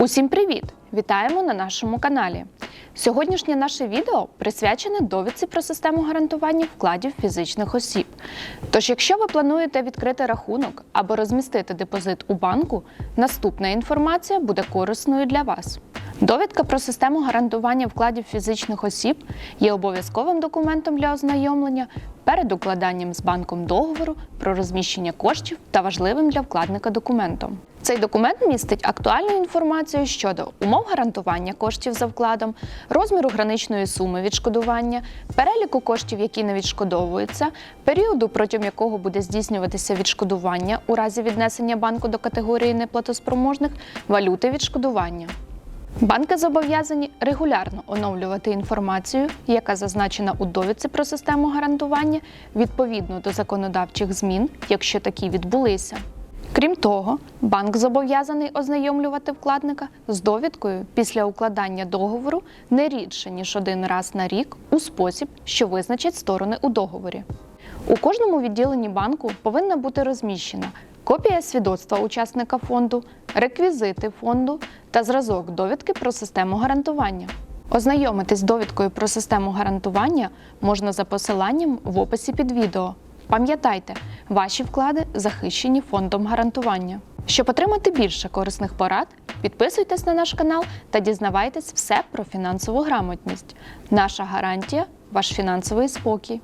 Усім привіт! Вітаємо на нашому каналі. Сьогоднішнє наше відео присвячене довідці про систему гарантування вкладів фізичних осіб. Тож, якщо ви плануєте відкрити рахунок або розмістити депозит у банку, наступна інформація буде корисною для вас. Довідка про систему гарантування вкладів фізичних осіб є обов'язковим документом для ознайомлення перед укладанням з банком договору про розміщення коштів та важливим для вкладника документом. Цей документ містить актуальну інформацію щодо умов гарантування коштів за вкладом, розміру граничної суми відшкодування, переліку коштів, які не відшкодовуються, періоду, протягом якого буде здійснюватися відшкодування у разі віднесення банку до категорії неплатоспроможних, валюти відшкодування. Банки зобов'язані регулярно оновлювати інформацію, яка зазначена у довідці про систему гарантування відповідно до законодавчих змін, якщо такі відбулися. Крім того, банк зобов'язаний ознайомлювати вкладника з довідкою після укладання договору не рідше ніж один раз на рік у спосіб, що визначать сторони у договорі. У кожному відділенні банку повинна бути розміщена копія свідоцтва учасника фонду, реквізити фонду та зразок довідки про систему гарантування. Ознайомитись з довідкою про систему гарантування можна за посиланням в описі під відео. Пам'ятайте, ваші вклади захищені фондом гарантування. Щоб отримати більше корисних порад, підписуйтесь на наш канал та дізнавайтесь все про фінансову грамотність. Наша гарантія ваш фінансовий спокій.